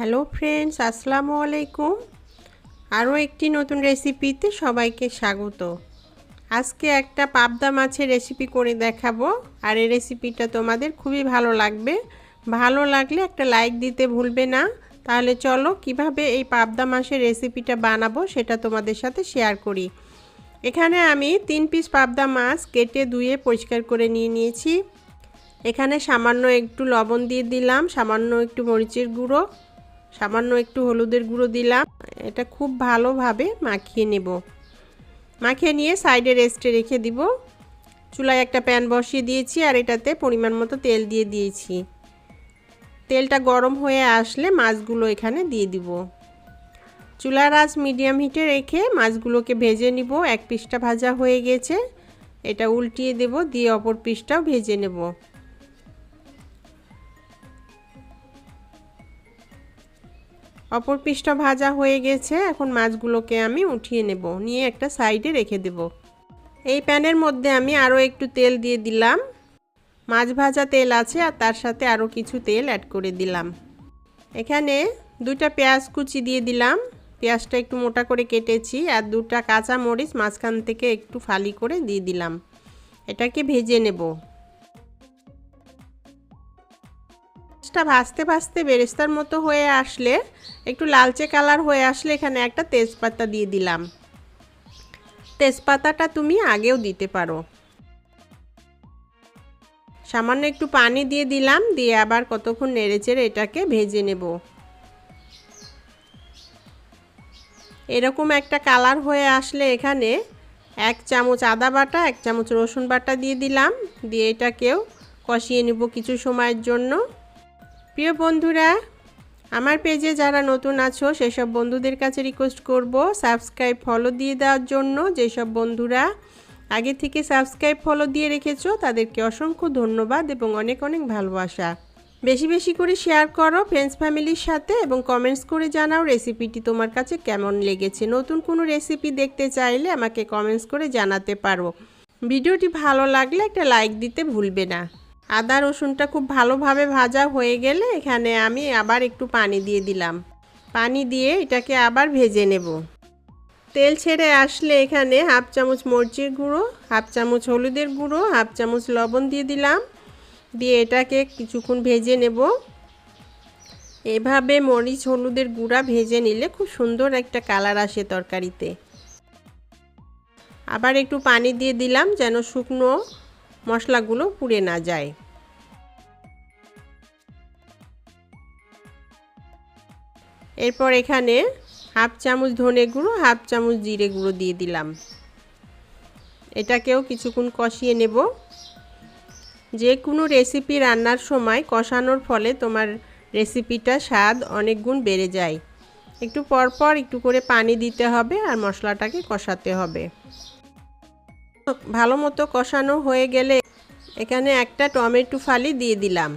Hello friends আসসালামু আলাইকুম আরও একটি নতুন রেসিপিতে সবাইকে স্বাগত। আজকে একটা পাবদা মাছের রেসিপি করে দেখাবো। আর এই রেসিপিটা তোমাদের খুবই ভালো লাগবে। ভালো লাগলে একটা লাইক দিতে ভুলবে না। তাহলে চলো কীভাবে এই পাবদা মাছের রেসিপিটা বানাবো সেটা তোমাদের সাথে শেয়ার করি। এখানে আমি তিন পিস পাবদা মাছ কেটে ধুয়ে পরিষ্কার করে নিয়ে নিয়েছি। এখানে সামান্য একটু লবণ দিয়ে দিলাম, সামান্য একটু মরিচের গুঁড়ো। সামান্য একটু হলুদের গুঁড়ো দিলাম। এটা খুব ভালোভাবে মাখিয়ে নেব। মাখিয়ে নিয়ে সাইডে রেস্টে রেখে দিব। চুলায় একটা প্যান বসিয়ে দিয়েছি আর এটাতে পরিমাণ মতো তেল দিয়ে দিয়েছি। তেলটা গরম হয়ে আসলে মাছগুলো এখানে দিয়ে দিব। চুলার আঁচ মিডিয়াম হিটে রেখে মাছগুলোকে ভেজে নিব। এক পিসটা ভাজা হয়ে গেছে। এটা উল্টিয়ে দেব, দিয়ে অপর পিসটাও ভেজে নেব। অপর পিসটা ভাজা হয়ে গেছে, এখন মাছগুলোকে আমি উঠিয়ে নেব, নিয়ে একটা সাইডে রেখে দেব। এই প্যানের মধ্যে আমি আরও একটু তেল দিয়ে দিলাম। মাছ ভাজা তেল আছে আর তার সাথে আরও কিছু তেল অ্যাড করে দিলাম। এখানে দুটা পেঁয়াজ কুচি দিয়ে দিলাম। পেঁয়াজটা একটু মোটা করে কেটেছি আর দুটা কাঁচা মরিচ মাঝখান থেকে একটু ফালি করে দিয়ে দিলাম। এটাকে ভেজে নেব। মাছটা ভাজতে ভাজতে বেরেস্তার মতো হয়ে আসলে, একটু লালচে কালার হয়ে আসলে এখানে একটা তেজপাতা দিয়ে দিলাম। তেজপাতাটা তুমি আগেও দিতে পারো। সামান্য একটু পানি দিয়ে দিলাম, দিয়ে আবার কতক্ষণ নেড়েচেড়ে এটাকে ভেজে নেব। এরকম একটা কালার হয়ে আসলে এখানে এক চামচ আদা বাটা, এক চামচ রসুন বাটা দিয়ে দিলাম। দিয়ে এটাকেও কষিয়ে নেব কিছু সময়ের জন্য। প্রিয় বন্ধুরা, আমার পেজে যারা নতুন আছো, সেসব বন্ধুদের কাছে রিকোয়েস্ট করব সাবস্ক্রাইব ফলো দিয়ে দেওয়ার জন্য। যেসব বন্ধুরা আগে থেকে সাবস্ক্রাইব ফলো দিয়ে রেখেছো, তাদেরকে অসংখ্য ধন্যবাদ এবং অনেক অনেক ভালোবাসা। বেশি বেশি করে শেয়ার করো ফ্রেন্ডস ফ্যামিলির সাথে এবং কমেন্টস করে জানাও রেসিপিটি তোমার কাছে কেমন লেগেছে। নতুন কোনো রেসিপি দেখতে চাইলে আমাকে কমেন্টস করে জানাতে পারো। ভিডিওটি ভালো লাগলে একটা লাইক দিতে ভুলবে না। আদা রসুনটা খুব ভালোভাবে ভাজা হয়ে গেলে এখানে আমি আবার একটু পানি দিয়ে দিলাম। পানি দিয়ে এটাকে আবার ভেজে নেব। তেল ছেড়ে আসলে এখানে হাফ চামচ মরিচের গুঁড়ো, হাফ চামচ হলুদের গুঁড়ো, হাফ চামচ লবণ দিয়ে দিলাম। দিয়ে এটাকে কিছুক্ষণ ভেজে নেব। এভাবে মরিচ, হলুদের গুঁড়া ভেজে নিলে খুব সুন্দর একটা কালার আসে তরকারিতে। আবার একটু পানি দিয়ে দিলাম যেন শুকনো মশলাগুলো পুড়ে না যায়। এরপর এখানে হাফ চামচ ধনে গুঁড়ো, হাফ চামচ জিরে গুঁড়ো দিয়ে দিলাম। এটাকেও কিছুক্ষণ কষিয়ে নেব। যে কোনো রেসিপি রান্নার সময় কষানোর ফলে তোমার রেসিপিটা স্বাদ অনেক গুণ বেড়ে যায়। একটু পরপর একটু করে পানি দিতে হবে আর মশলাটাকে কষাতে হবে। ভালো মতো কষানো হয়ে গেলে এখানে একটা টমেটো ফালি দিয়ে দিলাম।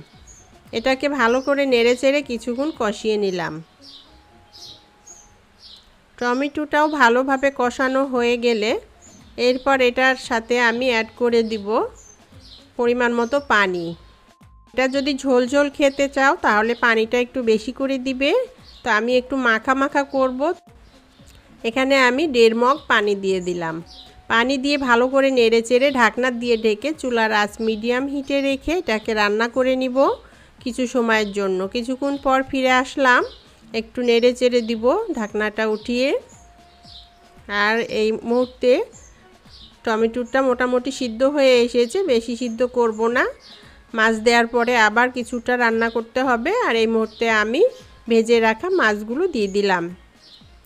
এটাকে ভালো করে নেড়ে চেড়ে কিছুক্ষণ কষিয়ে নিলাম। টমেটোটাও ভালোভাবে কষানো হয়ে গেলে এরপর এটার সাথে আমি অ্যাড করে দিব পরিমাণ মতো পানি। এটা যদি ঝোল ঝোল খেতে চাও তাহলে পানিটা একটু বেশি করে দিবে। তো আমি একটু মাখা মাখা করব। এখানে আমি দেড় মগ পানি দিয়ে দিলাম। পানি দিয়ে ভালো করে নেড়ে চেড়ে ঢাকনা দিয়ে ঢেকে চুলার আঁচ মিডিয়াম হিটে রেখে এটাকে রান্না করে নিব কিছু সময়ের জন্য। কিছুক্ষণ পর ফিরে আসলাম। একটু নেড়ে চেড়ে দিব ঢাকনাটা উঠিয়ে। আর এই মুহূর্তে টমেটোটা মোটামুটি সিদ্ধ হয়ে এসেছে, বেশি সিদ্ধ করব না। মাছ দেওয়ার পরে আবার কিছুটা রান্না করতে হবে। আর এই মুহূর্তে আমি ভেজে রাখা মাছগুলো দিয়ে দিলাম।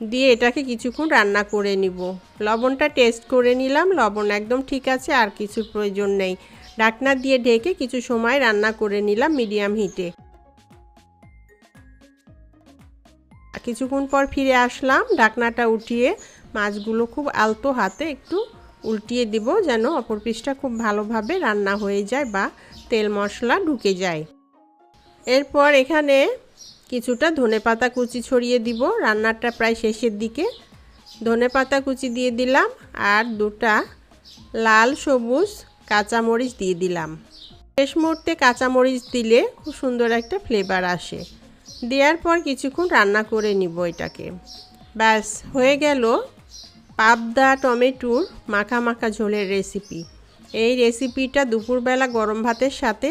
দিয়ে এটাকে কিছুক্ষণ রান্না করে নিব। লবণটা টেস্ট করে নিলাম, লবণ একদম ঠিক আছে, আর কিছু প্রয়োজন নেই। ঢাকনা দিয়ে ঢেকে কিছু সময় রান্না করে নিলাম মিডিয়াম হিটে কিছুক্ষণ পর ফিরে আসলাম, ঢাকনাটা উঠিয়ে মাছগুলো খুব আলতো হাতে একটু উল্টিয়ে দিব যেন অপর পিসটা খুব ভালোভাবে রান্না হয়ে যায় বা তেল মশলা ঢুকে যায়। এরপর এখানে কিছুটা ধনে পাতা কুচি ছড়িয়ে দিব। রান্নাটা প্রায় শেষের দিকে। ধনে পাতা কুচি দিয়ে দিলাম আর দুটা লাল সবুজ কাঁচামরিচ দিয়ে দিলাম। শেষ মুহূর্তে কাঁচামরিচ দিলে খুব সুন্দর একটা ফ্লেভার আসে। দেওয়ার পর কিছুক্ষণ রান্না করে নিব এটাকে। ব্যাস, হয়ে গেল পাবদা টমেটোর মাখা মাখা ঝোলের রেসিপি এই রেসিপিটা দুপুরবেলা গরম ভাতের সাথে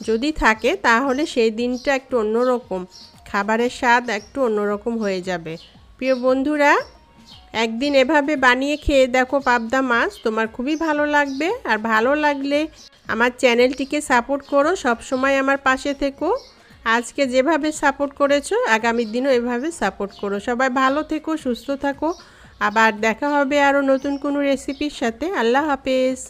যদি থাকে তাহলে সেই দিনটা একটু অন্যরকম। খাবারের স্বাদ একটু অন্যরকম হয়ে যাবে। প্রিয় বন্ধুরা, একদিন এভাবে বানিয়ে খেয়ে দেখো পাবদা মাছ। তোমার খুবই ভালো লাগবে আর ভালো লাগলে আমার চ্যানেলটিকে সাপোর্ট করো। সব সময় আমার পাশে থেকো। আজকে যেভাবে সাপোর্ট করেছ, আগামী দিনও এভাবে সাপোর্ট করো। সবাই ভালো থেকো, সুস্থ থাকো। আবার দেখা হবে আরও নতুন কোনো রেসিপির সাথে। আল্লাহ হাফেজ।